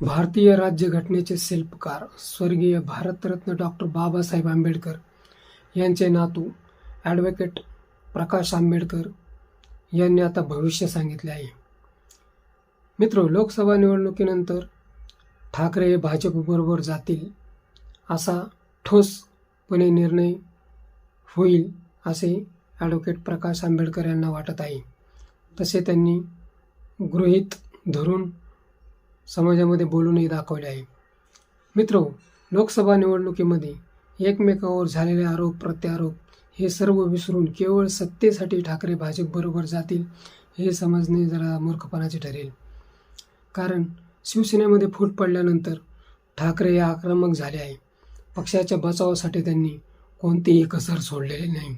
भारतीय राज्यघटनेचे शिल्पकार स्वर्गीय भारतरत्न डॉक्टर बाबासाहेब आंबेडकर यांचे नातू ॲडव्होकेट प्रकाश आंबेडकर यांनी आता भविष्य सांगितले आहे. मित्र लोकसभा निवडणुकीनंतर ठाकरे हे भाजपबरोबर जातील असा ठोसपणे निर्णय होईल असे ॲडव्होकेट प्रकाश आंबेडकर यांना वाटत आहे. तसे त्यांनी गृहीत धरून समाजामध्ये बोलूनही दाखवले आहे. मित्र लोकसभा निवडणुकीमध्ये एकमेकावर झालेले आरोप प्रत्यारोप हे सर्व विसरून केवळ सत्तेसाठी ठाकरे भाजपबरोबर जातील हे समजणे जरा मूर्खपणाचे ठरेल. कारण शिवसेनेमध्ये फूट पडल्यानंतर ठाकरे हे आक्रमक झाले आहे. पक्षाच्या बचावासाठी त्यांनी कोणतीही कसर सोडलेली नाही.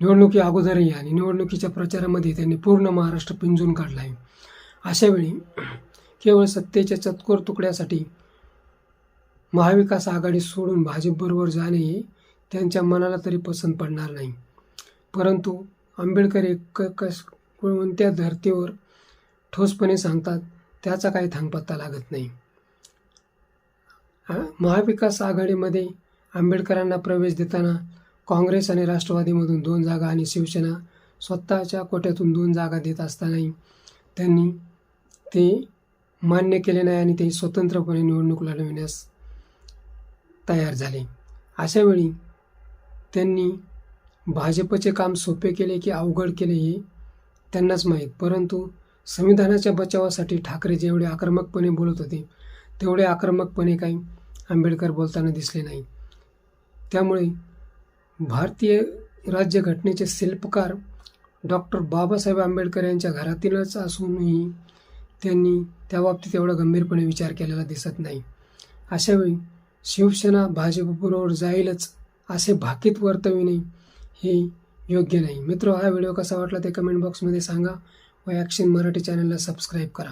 निवडणुकी अगोदरही आणि निवडणुकीच्या प्रचारामध्ये त्यांनी पूर्ण महाराष्ट्र पिंजून काढला आहे. अशावेळी केवळ सत्तेच्या चतकोर तुकड्यासाठी. महाविकास आघाडी सोडून भाजपबरोबर जाणे हे त्यांच्या मनाला तरी पसंत पडणार नाही. परंतु आंबेडकर एक कस कोणत्या धर्तीवर ठोसपणे सांगतात त्याचा काही थांगपत्ता लागत नाही. महाविकास आघाडीमध्ये आंबेडकरांना प्रवेश देताना काँग्रेस आणि राष्ट्रवादीमधून दोन जागा आणि शिवसेना स्वतःच्या कोट्यातून दोन जागा देत असतानाही त्यांनी ते मान्य केले नाही आणि ते स्वतंत्रपणे निवडणूक लढविण्यास तयार झाले. अशावेळी त्यांनी भाजपचे काम सोपे केले की अवघड केले हे त्यांनाच माहीत. परंतु संविधानाच्या बचावासाठी ठाकरे जेवढे आक्रमकपणे बोलत होते तेवढे आक्रमकपणे काही आंबेडकर बोलताना दिसले नाही. त्यामुळे भारतीय राज्यघटनेचे शिल्पकार डॉक्टर बाबासाहेब आंबेडकर यांच्या घरातीलच असूनही त्यांनी त्याबाबतीत एवढा गंभीरपणे विचार केलेला दिसत नाही. अशावेळी शिवसेना भाजपबरोबर जाईलच असे भाकीत वर्तविणे हे योग्य नाही. मित्र हा व्हिडिओ कसा वाटला ते कमेंट बॉक्समध्ये सांगा व ॲक्शन मराठी चॅनलला सबस्क्राईब करा.